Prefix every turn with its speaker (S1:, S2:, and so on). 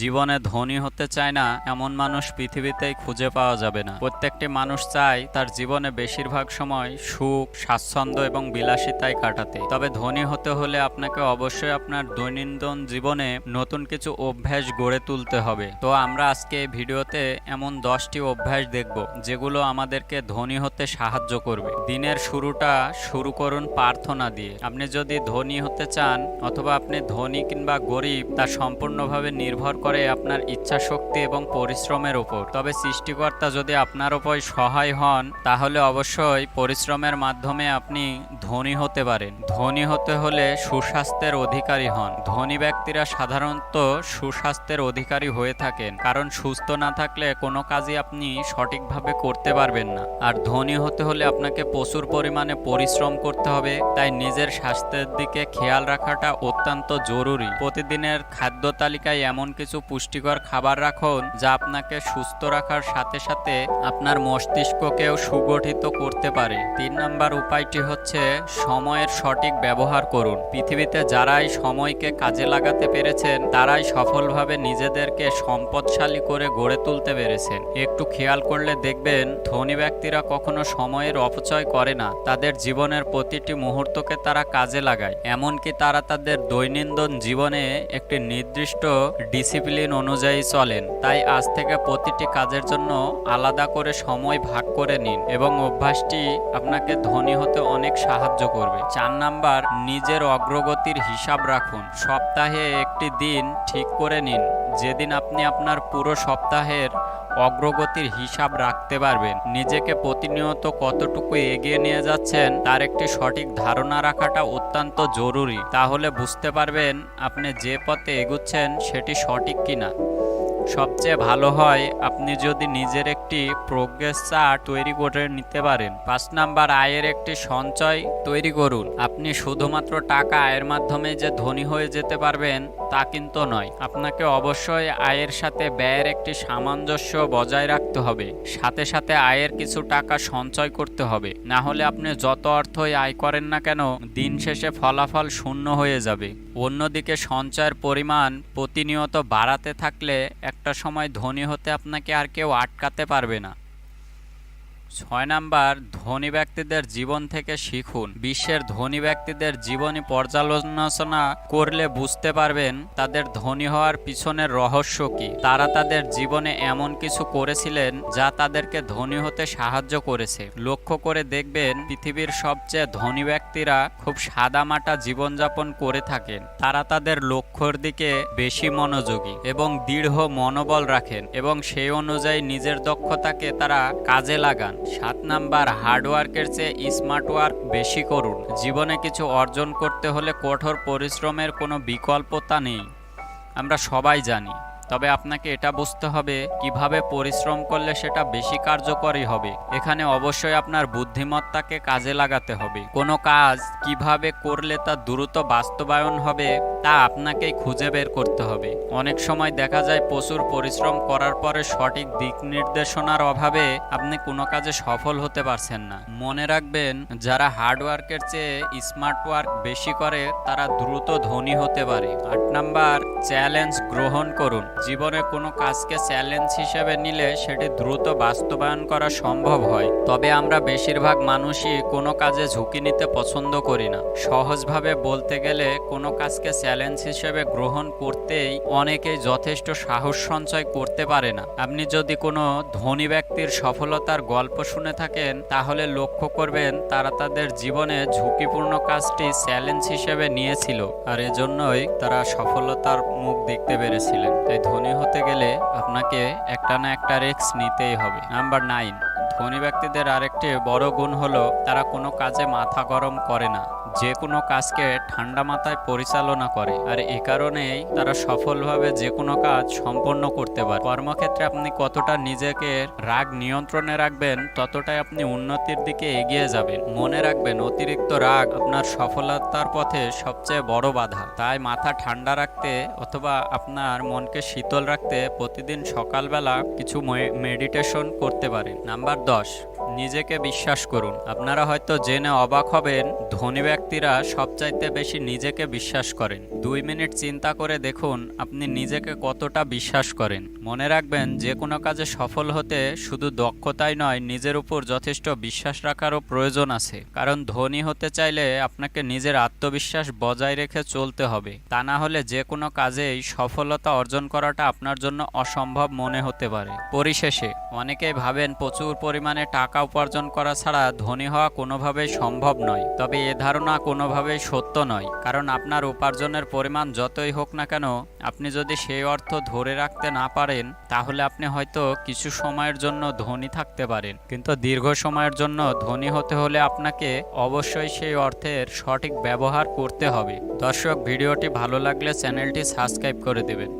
S1: জীবনে ধনী হতে চায় না, এমন মানুষ পৃথিবীতেই খুঁজে পাওয়া যাবে না। প্রত্যেকটি মানুষ চায় তার জীবনে বেশিরভাগ সময় সুখ, স্বাচ্ছন্দ্য এবং বিলাসিতায় কাটাতে। তবে ধনী হতে হলে আপনাকে অবশ্যই আপনার দৈনন্দিন জীবনে নতুন কিছু অভ্যাস গড়ে তুলতে হবে। তো আমরা আজকে এই ভিডিওতে এমন দশটি অভ্যাস দেখব, যেগুলো আমাদেরকে ধনী হতে সাহায্য করবে। দিনের শুরুটা শুরু করুন প্রার্থনা দিয়ে। আপনি যদি ধনী হতে চান, অথবা আপনি ধনী কিংবা গরিব, তা সম্পূর্ণভাবে নির্ভর করে আপনার ইচ্ছা শক্তি এবং পরিশ্রমের উপর। তবে সৃষ্টিকর্তা যদি আপনার উপর সহায় হন, তাহলে অবশ্যই পরিশ্রমের মাধ্যমে আপনি ধনী হতে পারেন। ধনী হতে হলে সুস্বাস্থ্যের অধিকারী হন। ধনী ব্যক্তিরা সাধারণত সুস্বাস্থ্যের অধিকারী হয়ে থাকেন, কারণ সুস্থ না থাকলে কোনো কাজই আপনি সঠিকভাবে করতে পারবেন না। আর ধনী হতে হলে আপনাকে প্রচুর পরিমাণে পরিশ্রম করতে হবে, তাই নিজের স্বাস্থ্যের দিকে খেয়াল রাখাটা অত্যন্ত জরুরি। প্রতিদিনের খাদ্য তালিকায় এমন কিছু পুষ্টিকর খাবার রাখুন, যা আপনাকে সুস্থ রাখার সাথে সাথে আপনার মস্তিষ্ককেও সুগঠিত করতে পারে। তিন নাম্বার উপায়টি হচ্ছে সময়ের সঠিক ব্যবহার করুন। পৃথিবীতে যারাই সময়কে কাজে লাগাতে পেরেছেন, তারাই সফলভাবে নিজেদেরকে সম্পদশালী করে গড়ে তুলতে পেরেছেন। একটু খেয়াল করলে দেখবেন, ধনী ব্যক্তিরা কখনো সময়ের অপচয় করে না। তাদের জীবনের প্রতিটি মুহূর্তকে তারা কাজে লাগায়। এমনকি তারা তাদের দৈনন্দিন জীবনে একটি নির্দিষ্ট ডিসিপ্লিন অনুযায়ী চলেন। তাই আজ থেকে প্রতিটি কাজের জন্য আলাদা করে সময় ভাগ করে নিন এবং অভ্যাসটি আপনাকে ধনী হতে অনেক সাহায্য করবে। চার নাম্বার, নিজের অগ্রগতির হিসাব রাখুন। সপ্তাহে একটি দিন ঠিক করে নিন। যেদিন আপনি আপনার পুরো সপ্তাহের অগ্রগতির হিসাব রাখতে পারবেন। নিজেকে প্রতিনিয়ত কতটুকু এগিয়ে নিয়ে যাচ্ছেন তার একটি সঠিক ধারণা রাখাটা অত্যন্ত জরুরি। তাহলে বুঝতে পারবেন আপনি যে পথে এগুচ্ছেন সেটি সঠিক কিনা। সবচেয়ে ভালো হয় আপনি যদি নিজের একটি প্রোগ্রেস চার্ট তৈরি করে নিতে পারেন। পাঁচ নাম্বার, আয়ের একটি সঞ্চয় তৈরি করুন। আপনি শুধুমাত্র টাকা আয়ের মাধ্যমে যে ধনী হয়ে যেতে পারবেন, তা কিন্তু নয়। আপনাকে অবশ্যই আয়ের সাথে ব্যয়ের একটি সামঞ্জস্য বজায় রাখতে হবে। সাথে সাথে আয়ের কিছু টাকা সঞ্চয় করতে হবে। না হলে আপনি যত অর্থই আয় করেন না কেন, দিন শেষে ফলাফল শূন্য হয়ে যাবে। অন্যদিকে সঞ্চয়ের পরিমাণ প্রতিনিয়ত বাড়াতে থাকলে একটা সময় ধনী হতে আপনাকে আর কেউ আটকাতে পারবে না। ছয় নাম্বার, ধনী ব্যক্তিদের জীবন থেকে শিখুন। বিশ্বের ধনী ব্যক্তিদের জীবনী পর্যালোচনা করলে বুঝতে পারবেন তাদের ধনী হওয়ার পিছনের রহস্য কি। তারা তাদের জীবনে এমন কিছু করেছিলেন যা তাদেরকে ধনী হতে সাহায্য করেছে। লক্ষ্য করে দেখবেন পৃথিবীর সবচেয়ে ধনী ব্যক্তিরা খুব সাদামাটা জীবনযাপন করে থাকেন। তারা তাদের লক্ষ্যর দিকে বেশি মনোযোগী এবং দৃঢ় মনোবল রাখেন এবং সেই অনুযায়ী নিজের দক্ষতাকে তারা কাজে লাগান। সাত নাম্বার হার্ডওয়ার্কের চেয়ে স্মার্ট ওয়ার্ক বেশি করুন। জীবনে কিছু অর্জন করতে হলে কঠোর পরিশ্রমের কোনো বিকল্পতা নেই। আমরা সবাই জানি। তবে আপনাকে এটা বুঝতে হবে, কীভাবে পরিশ্রম করলে সেটা বেশি কার্যকরী হবে। এখানে অবশ্যই আপনার বুদ্ধিমত্তাকে কাজে লাগাতে হবে। কোনো কাজ কীভাবে করলে তা দ্রুত বাস্তবায়ন হবে, তা আপনাকেই খুঁজে বের করতে হবে। অনেক সময় দেখা যায় প্রচুর পরিশ্রম করার পরে সঠিক দিক নির্দেশনার অভাবে আপনি কোনো কাজে সফল হতে পারছেন না। মনে রাখবেন, যারা হার্ডওয়ার্কের চেয়ে স্মার্ট ওয়ার্ক বেশি করে, তারা দ্রুত ধনী হতে পারে। আট নাম্বার, চ্যালেঞ্জ গ্রহণ করুন। জীবনে কোনো কাজকে চ্যালেঞ্জ হিসেবে নিলে সেটি দ্রুত বাস্তবায়ন করা সম্ভব হয়। তবে আমরা বেশিরভাগ মানুষই কোনো কাজে ঝুঁকি নিতে পছন্দ করি না। সহজভাবে বলতে গেলে, কোনো কাজকে চ্যালেঞ্জ হিসেবে গ্রহণ করতেই অনেকেই যথেষ্ট সাহস সঞ্চয় করতে পারে না। আপনি যদি কোনো ধনী ব্যক্তির সফলতার গল্প শুনে থাকেন, তাহলে লক্ষ্য করবেন তারা তাদের জীবনে ঝুঁকিপূর্ণ কাজটি চ্যালেঞ্জ হিসেবে নিয়েছিল, আর এজন্যই তারা সফলতার মুখ দেখতে পেরেছিলেন। তাই ধনী হতে গেলে আপনাকে একটা না একটা রিস্ক নিতেই হবে। নাম্বার নাইন ধনী ব্যক্তিদের আরেকটি বড় গুণ হলো তারা কোনো কাজে মাথা গরম করে না। যে কোনো কাজকে ঠান্ডা মাথায় পরিচালনা করে, আর এ কারণেই তারা সফলভাবে যে কোনো কাজ সম্পন্ন করতে পারে। কর্মক্ষেত্রে আপনি কতটা নিজেকে রাগ নিয়ন্ত্রণে রাখবেন, ততটাই আপনি উন্নতির দিকে এগিয়ে যাবেন। মনে রাখবেন, অতিরিক্ত রাগ আপনার সফলতার পথে সবচেয়ে বড় বাধা। তাই মাথা ঠান্ডা রাখতে অথবা আপনার মনকে শীতল রাখতে প্রতিদিন সকালবেলা কিছু মেডিটেশন করতে পারেন। নাম্বার দশ নিজেকে বিশ্বাস করুন। আপনারা হয়তো জেনে অবাক হবেন, ধনী ব্যক্তিরা সবচাইতে বেশি নিজেকে বিশ্বাস করেন। দুই মিনিট চিন্তা করে দেখুন আপনি নিজেকে কতটা বিশ্বাস করেন। মনে রাখবেন, যে কোনো কাজে সফল হতে শুধু দক্ষতাই নয়, নিজের উপর যথেষ্ট বিশ্বাস রাখারও প্রয়োজন আছে। কারণ ধনী হতে চাইলে আপনাকে নিজের আত্মবিশ্বাস বজায় রেখে চলতে হবে। তা না হলে যে কোনো কাজেই সফলতা অর্জন করাটা আপনার জন্য অসম্ভব মনে হতে পারে। পরিশেষে, অনেকেই ভাবেন প্রচুর পরিমাণে টাকা উপার্জন করা ছাড়া ধনী হওয়া কোনোভাবেই সম্ভব নয়। তবে এ ধারণা কোনোভাবেই সত্য নয়, কারণ আপনার উপার্জনের পরিমাণ যতই হোক না কেন, আপনি যদি সেই অর্থ ধরে রাখতে না পারেন, তাহলে আপনি হয়তো কিছু সময়ের জন্য ধনী থাকতে পারেন। কিন্তু দীর্ঘ সময়ের জন্য ধনী হতে হলে আপনাকে অবশ্যই সেই অর্থের সঠিক ব্যবহার করতে হবে। দর্শক, ভিডিওটি ভালো লাগলে চ্যানেলটি সাবস্ক্রাইব করে দেবেন।